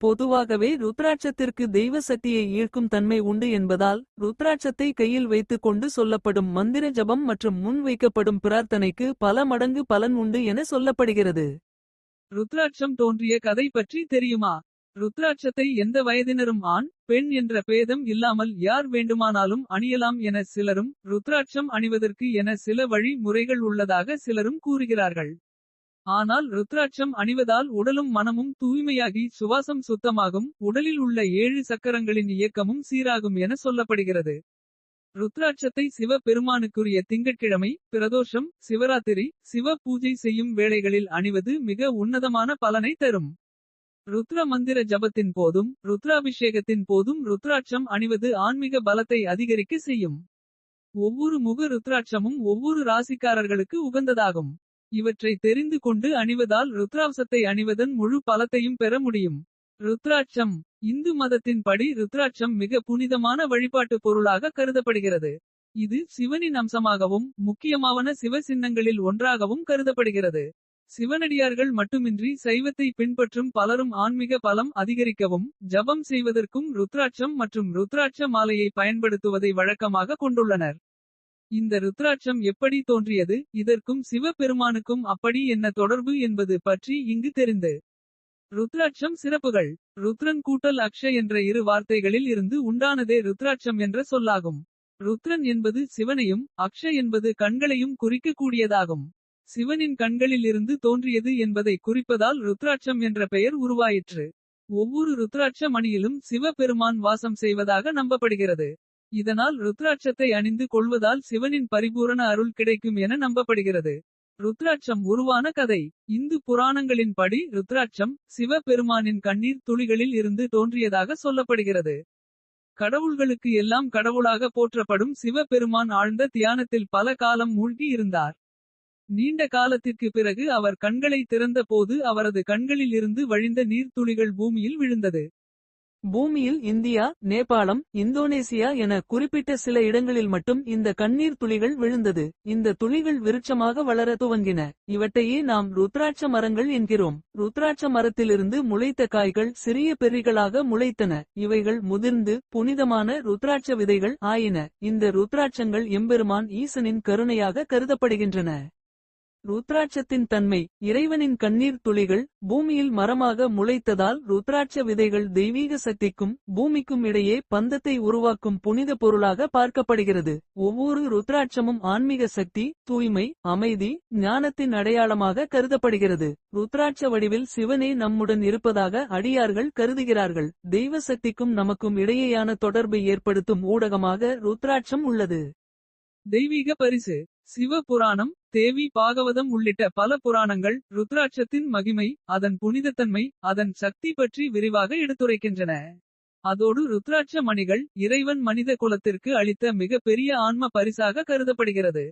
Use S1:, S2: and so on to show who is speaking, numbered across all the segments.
S1: பொதுவாகவே ருத்ராட்சத்திற்கு தெய்வ சக்தியை ஈர்க்கும் தன்மை உண்டு என்பதால் ருத்ராட்சத்தை கையில் வைத்துக் கொண்டு சொல்லப்படும் மந்திர ஜபம் மற்றும் முன் வைக்கப்படும் பிரார்த்தனைக்கு பல மடங்கு பலன் உண்டு என சொல்லப்படுகிறது.
S2: ருத்ராட்சம் தோன்றிய கதை பற்றி தெரியுமா? ருத்ராட்சத்தை எந்த வயதினரும் ஆண் பெண் என்ற பேதம் இல்லாமல் யார் வேண்டுமானாலும் அணியலாம் என சிலரும் ருத்ராட்சம் அணிவதற்கு என சில வழி முறைகள் உள்ளதாக சிலரும் கூறுகிறார்கள். ஆனால் ருத்ராட்சம் அணிவதால் உடலும் மனமும் தூய்மையாகி சுவாசம் சுத்தமாகும் உடலில் உள்ள ஏழு சக்கரங்களின் இயக்கமும் சீராகும் என சொல்லப்படுகிறது. ருத்ராட்சத்தை சிவ பெருமானுக்குரிய திங்கட்கிழமை பிரதோஷம் சிவராத்திரி சிவ பூஜை செய்யும் வேளைகளில் அணிவது மிக உன்னதமான பலனை தரும். ருத்ர மந்திர ஜபத்தின் போதும் ருத்ராபிஷேகத்தின் போதும் ருத்ராட்சம் அணிவது ஆன்மீக பலத்தை அதிகரிக்க செய்யும். ஒவ்வொரு முக ருத்ராட்சமும் ஒவ்வொரு ராசிக்காரர்களுக்கு உகந்ததாகும். இவற்றை தெரிந்து கொண்டு அணிவதால் ருத்ராசத்தை அணிவதன் முழு பலத்தையும் பெற முடியும். ருத்ராட்சம் இந்து மதத்தின் படி ருத்ராட்சம் மிக புனிதமான வழிபாட்டு பொருளாக கருதப்படுகிறது. இது சிவனின் அம்சமாகவும் முக்கியமான சிவ சின்னங்களில் ஒன்றாகவும் கருதப்படுகிறது. சிவனடியார்கள் மட்டுமின்றி சைவத்தை பின்பற்றும் பலரும் ஆன்மீக பலம் அதிகரிக்கவும் ஜபம் செய்வதற்கும் ருத்ராட்சம் மற்றும் ருத்ராட்ச மாலையை பயன்படுத்துவதை வழக்கமாக கொண்டுள்ளனர். இந்த ருத்ராட்சம் எப்படி தோன்றியது? இதற்கும் சிவபெருமானுக்கும் அப்படி என்ன தொடர்பு என்பது பற்றி இங்கு தெரிந்து. ருத்ராட்சம் சிறப்புகள். ருத்ரன் கூட்டல் அக்ஷ என்ற இரு வார்த்தைகளில் இருந்து உண்டானதே ருத்ராட்சம் என்ற சொல்லாகும். ருத்ரன் என்பது சிவனையும் அக்ஷ என்பது கண்களையும் குறிக்கக்கூடியதாகும். சிவனின் கண்களில் இருந்து தோன்றியது என்பதை குறிப்பதால் ருத்ராட்சம் என்ற பெயர் உருவாயிற்று. ஒவ்வொரு ருத்ராட்ச மணியிலும் சிவபெருமான் வாசம் செய்வதாக நம்பப்படுகிறது. இதனால் ருத்ராட்சத்தை அணிந்து கொள்வதால் சிவனின் பரிபூரண அருள் கிடைக்கும் என நம்பப்படுகிறது. ருத்ராட்சம் உருவான கதை. இந்து புராணங்களின் படி ருத்ராட்சம் சிவ பெருமானின் கண்ணீர் துளிகளில் இருந்து தோன்றியதாக சொல்லப்படுகிறது. கடவுள்களுக்கு எல்லாம் கடவுளாக போற்றப்படும் சிவ பெருமான் ஆழ்ந்த தியானத்தில் பல காலம் மூழ்கி இருந்தார். நீண்ட காலத்திற்கு பிறகு அவர் கண்களை திறந்த போது அவரது கண்களில் இருந்து வழிந்த நீர்த்துளிகள் பூமியில் விழுந்தது.
S1: பூமியில் இந்தியா நேபாளம் இந்தோனேசியா என குறிப்பிட்ட சில இடங்களில் மட்டும் இந்த கண்ணீர் துளிகள் விழுந்தது. இந்த துளிகள் விருட்சமாக வளர துவங்கின. இவற்றையே நாம் ருத்ராட்ச மரங்கள் என்கிறோம். ருத்ராட்ச மரத்திலிருந்து முளைத்த காய்கள் சிறிய பெரிகளாக முளைத்தன. இவைகள் முதிர்ந்து புனிதமான ருத்ராட்ச விதைகள் ஆயின. இந்த ருத்ராட்சங்கள் எம்பெருமான் ஈசனின் கருணையாக கருதப்படுகின்றன. ருத்ராட்சத்தின் தன்மை. இறைவனின் கண்ணீர் துளிகள் பூமியில் மரமாக முளைத்ததால் ருத்ராட்ச விதைகள் தெய்வீக சக்திக்கும் பூமிக்கும் இடையே பந்தத்தை உருவாக்கும் புனித பொருளாக பார்க்கப்படுகிறது. ஒவ்வொரு ருத்ராட்சமும் ஆன்மீக சக்தி தூய்மை அமைதி ஞானத்தின் அடையாளமாக கருதப்படுகிறது. ருத்ராட்ச வடிவில் சிவனே நம்முடன் இருப்பதாக அடியார்கள் கருதுகிறார்கள். தெய்வ சக்திக்கும் நமக்கும் இடையேயான தொடர்பை ஏற்படுத்தும் ஊடகமாக ருத்ராட்சம் உள்ளது.
S2: தெய்வீக பரிசு. சிவ புராணம் தேவி பாகவதம் உள்ளிட்ட பல புராணங்கள் ருத்ராட்சத்தின் மகிமை அதன் புனிதத்தன்மை அதன் சக்தி பற்றி விரிவாக எடுத்துரைக்கின்றன. அதோடு ருத்ராட்ச மணிகள் இறைவன் மனித குலத்திற்கு அளித்த மிகப்பெரிய பெரிய ஆன்ம பரிசாக கருதப்படுகிறது.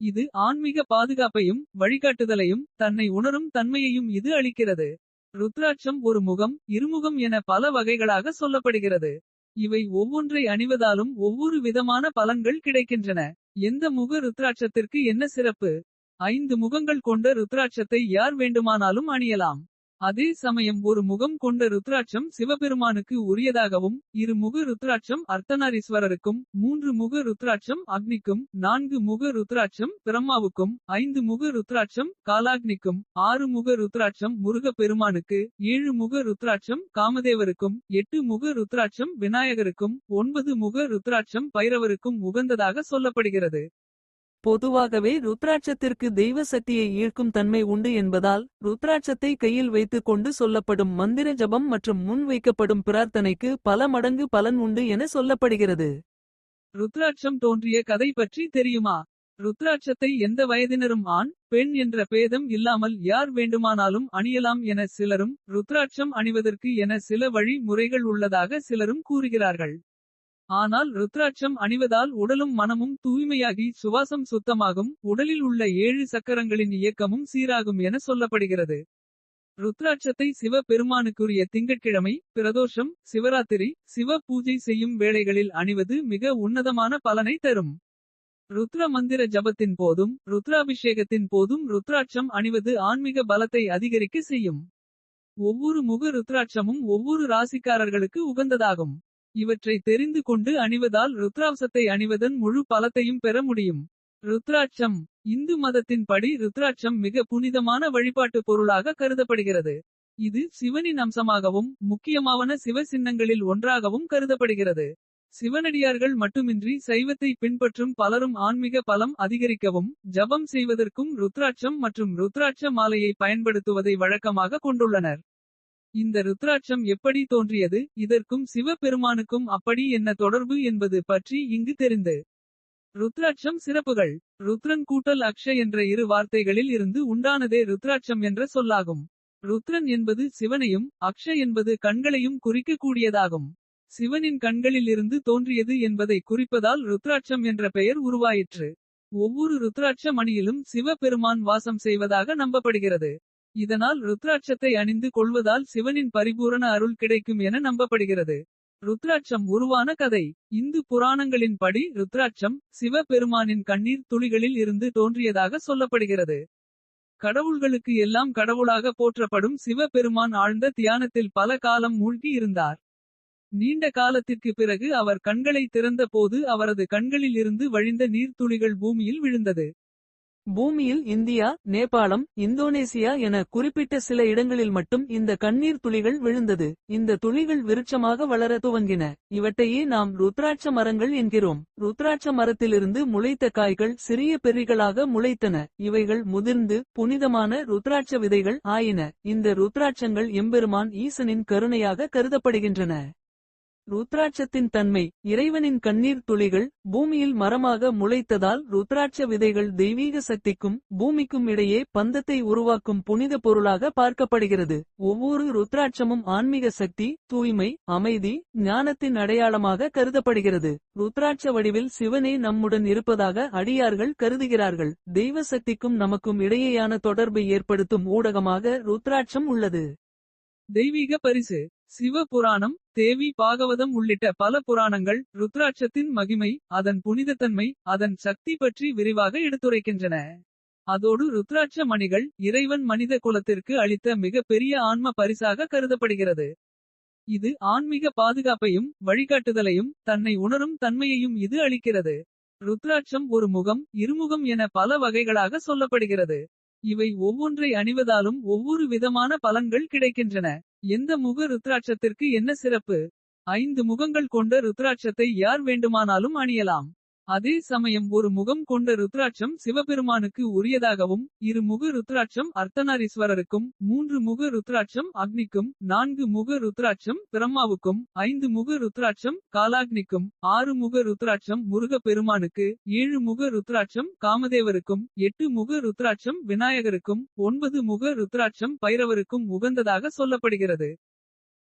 S2: இது ஆன்மீக பாதுகாப்பையும் வழிகாட்டுதலையும் தன்னை உணரும் தன்மையையும் இது அளிக்கிறது. ருத்ராட்சம் ஒரு முகம் இருமுகம் என பல வகைகளாக சொல்லப்படுகிறது. இவை ஒவ்வொன்றை அணிவதாலும் ஒவ்வொரு விதமான பலன்கள் கிடைக்கின்றன. எந்த முக ருத்ராட்சத்திற்கு என்ன சிறப்பு? ஐந்து முகங்கள் கொண்ட ருத்ராட்சத்தை யார் வேண்டுமானாலும் அணியலாம். அதே சமயம் ஒரு முகம் கொண்ட ருத்ராட்சம் சிவபெருமானுக்கு உரியதாகவும் இரு முக ருத்ராட்சம் அர்த்தநாரீஸ்வரருக்கும் மூன்று முக ருத்ராட்சம் அக்னிக்கும் நான்கு முக ருத்ராட்சம் பிரம்மாவுக்கும் ஐந்து முக ருத்ராட்சம் காலாக்னிக்கும் ஆறு முக ருத்ராட்சம் முருக பெருமானுக்கு ஏழு முக ருத்ராட்சம் காமதேவருக்கும் எட்டு முக ருத்ராட்சம் விநாயகருக்கும் ஒன்பது முக ருத்ராட்சம் பைரவருக்கும் உகந்ததாக சொல்லப்படுகிறது.
S1: பொதுவாகவே ருத்ராட்சத்திற்கு தெய்வ சக்தியை ஈர்க்கும் தன்மை உண்டு என்பதால் ருத்ராட்சத்தை கையில் வைத்துக் கொண்டு சொல்லப்படும் மந்திர ஜபம் மற்றும் முன் வைக்கப்படும் பிரார்த்தனைக்கு பல மடங்கு பலன் உண்டு என சொல்லப்படுகிறது.
S2: ருத்ராட்சம் தோன்றிய கதை பற்றி தெரியுமா? ருத்ராட்சத்தை எந்த வயதினரும் ஆண் பெண் என்ற பேதம் இல்லாமல் யார் வேண்டுமானாலும் அணியலாம் என சிலரும் ருத்ராட்சம் அணிவதற்கு என சில வழி முறைகள் உள்ளதாக சிலரும் கூறுகிறார்கள். ஆனால் ருத்ராட்சம் அணிவதால் உடலும் மனமும் தூய்மையாகி சுவாசம் சுத்தமாகும் உடலில் உள்ள ஏழு சக்கரங்களின் இயக்கமும் சீராகும் என சொல்லப்படுகிறது. ருத்ராட்சத்தை சிவ பெருமானுக்குரிய திங்கட்கிழமை பிரதோஷம் சிவராத்திரி சிவ பூஜை செய்யும் வேளைகளில் அணிவது மிக உன்னதமான பலனை தரும். ருத்ர மந்திர ஜபத்தின் போதும் ருத்ராபிஷேகத்தின் போதும் ருத்ராட்சம் அணிவது ஆன்மீக பலத்தை அதிகரிக்க செய்யும். ஒவ்வொரு முக ருத்ராட்சமும் ஒவ்வொரு ராசிக்காரர்களுக்கு உகந்ததாகும். இவற்றை தெரிந்து கொண்டு அணிவதால் ருத்ராசத்தை அணிவதன் முழு பலத்தையும் பெற முடியும். ருத்ராட்சம் இந்து மதத்தின் படி ருத்ராட்சம் மிக புனிதமான வழிபாட்டு பொருளாக கருதப்படுகிறது. இது சிவனின் அம்சமாகவும் முக்கியமான சிவ சின்னங்களில் ஒன்றாகவும் கருதப்படுகிறது. சிவனடியார்கள் மட்டுமின்றி சைவத்தை பின்பற்றும் பலரும் ஆன்மீக பலம் அதிகரிக்கவும். ஜபம் செய்வதற்கும் ருத்ராட்சம் மற்றும் ருத்ராட்ச மாலையை பயன்படுத்துவதை வழக்கமாக கொண்டுள்ளனர். இந்த ருத்ராட்சம் எப்படி தோன்றியது இதற்கும் சிவபெருமானுக்கும் அப்படி என்ன தொடர்பு என்பது பற்றி இங்கு தெரிந்து. ருத்ராட்சம் சிறப்புகள் ருத்ரன் கூட்டல் அக்ஷ என்ற இரு வார்த்தைகளில் இருந்து உண்டானதே ருத்ராட்சம் என்ற சொல்லாகும். ருத்ரன் என்பது சிவனையும் அக்ஷ என்பது கண்களையும் குறிக்கக் கூடியதாகும். சிவனின் கண்களில் இருந்து தோன்றியது என்பதை குறிப்பதால் ருத்ராட்சம் என்ற பெயர் உருவாயிற்று. ஒவ்வொரு ருத்ராட்ச மணியிலும் சிவபெருமான் வாசம் செய்வதாக நம்பப்படுகிறது. இதனால் ருத்ராட்சத்தை அணிந்து கொள்வதால் சிவனின் பரிபூரண அருள் கிடைக்கும் என நம்பப்படுகிறது. ருத்ராட்சம் உருவான கதை இந்து புராணங்களின் படி ருத்ராட்சம் சிவ பெருமானின் கண்ணீர் துளிகளில் இருந்து தோன்றியதாக சொல்லப்படுகிறது. கடவுள்களுக்கு எல்லாம் கடவுளாக போற்றப்படும் சிவ பெருமான் ஆழ்ந்த தியானத்தில் பல காலம் மூழ்கி இருந்தார். நீண்ட காலத்திற்கு பிறகு அவர் கண்களை திறந்த போது அவரது கண்களில் இருந்து வழிந்த நீர்த்துளிகள் பூமியில் விழுந்தது.
S1: பூமியில் இந்தியா நேபாளம் இந்தோனேசியா என குறிப்பிட்ட சில இடங்களில் மட்டும் இந்த கண்ணீர் துளிகள் விழுந்தது. இந்த துளிகள் விருட்சமாக வளர துவங்கின. இவற்றையே நாம் ருத்ராட்ச மரங்கள் என்கிறோம். ருத்ராட்ச மரத்திலிருந்து முளைத்த காய்கள் சிறிய பெரிகளாக முளைத்தன. இவைகள் முதிர்ந்து புனிதமான ருத்ராட்ச விதைகள் ஆயின. இந்த ருத்ராட்சங்கள் எம்பெருமான் ஈசனின் கருணையாக கருதப்படுகின்றன. ருத்ராட்சத்தின் தன்மை இறைவனின் கண்ணீர் துளிகள் பூமியில் மரமாக முளைத்ததால் ருத்ராட்ச விதைகள் தெய்வீக சக்திக்கும் பூமிக்கும் இடையே பந்தத்தை உருவாக்கும் புனித பொருளாக பார்க்கப்படுகிறது. ஒவ்வொரு ருத்ராட்சமும் ஆன்மீக சக்தி தூய்மை அமைதி ஞானத்தின் அடையாளமாக கருதப்படுகிறது. ருத்ராட்ச வடிவில் சிவனே நம்முடன் இருப்பதாக அடியார்கள் கருதுகிறார்கள். தெய்வ சக்திக்கும் நமக்கும் இடையேயான தொடர்பை ஏற்படுத்தும் ஊடகமாக ருத்ராட்சம் உள்ளது.
S2: தெய்வீக பரிசு சிவ புராணம் தேவி பாகவதம் உள்ளிட்ட பல புராணங்கள் ருத்ராட்சத்தின் மகிமை அதன் புனிதத்தன்மை அதன் சக்தி பற்றி விரிவாக எடுத்துரைக்கின்றன. அதோடு ருத்ராட்ச மணிகள் இறைவன் மனித குலத்திற்கு அளித்த மிக பெரிய ஆன்ம பரிசாக கருதப்படுகிறது. இது ஆன்மீக பாதுகாப்பையும் வழிகாட்டுதலையும் தன்னை உணரும் தன்மையையும் இது அளிக்கிறது. ருத்ராட்சம் ஒரு முகம் இருமுகம் என பல வகைகளாக சொல்லப்படுகிறது. இவை ஒவ்வொன்றை அணிவதாலும் ஒவ்வொரு விதமான பலன்கள் கிடைக்கின்றன. எந்த முக ருத்ராட்சத்திற்கு என்ன சிறப்பு. ஐந்து முகங்கள் கொண்ட ருத்ராட்சத்தை யார் வேண்டுமானாலும் அணியலாம். அதே சமயம் ஒரு முகம் கொண்ட ருத்ராட்சம் சிவபெருமானுக்கு உரியதாகவும். இரு முக ருத்ராட்சம் அர்த்தநாரீஸ்வரருக்கும். மூன்று முக ருத்ராட்சம் அக்னிக்கும். நான்கு முக ருத்ராட்சம் பிரம்மாவுக்கும். ஐந்து முக ருத்ராட்சம் காலாக்னிக்கும். ஆறு முக ருத்ராட்சம் முருக பெருமானுக்கு. ஏழு முக ருத்ராட்சம் காமதேவருக்கும். எட்டு முக ருத்ராட்சம் விநாயகருக்கும். ஒன்பது முக ருத்ராட்சம் பைரவருக்கும் உகந்ததாக சொல்லப்படுகிறது.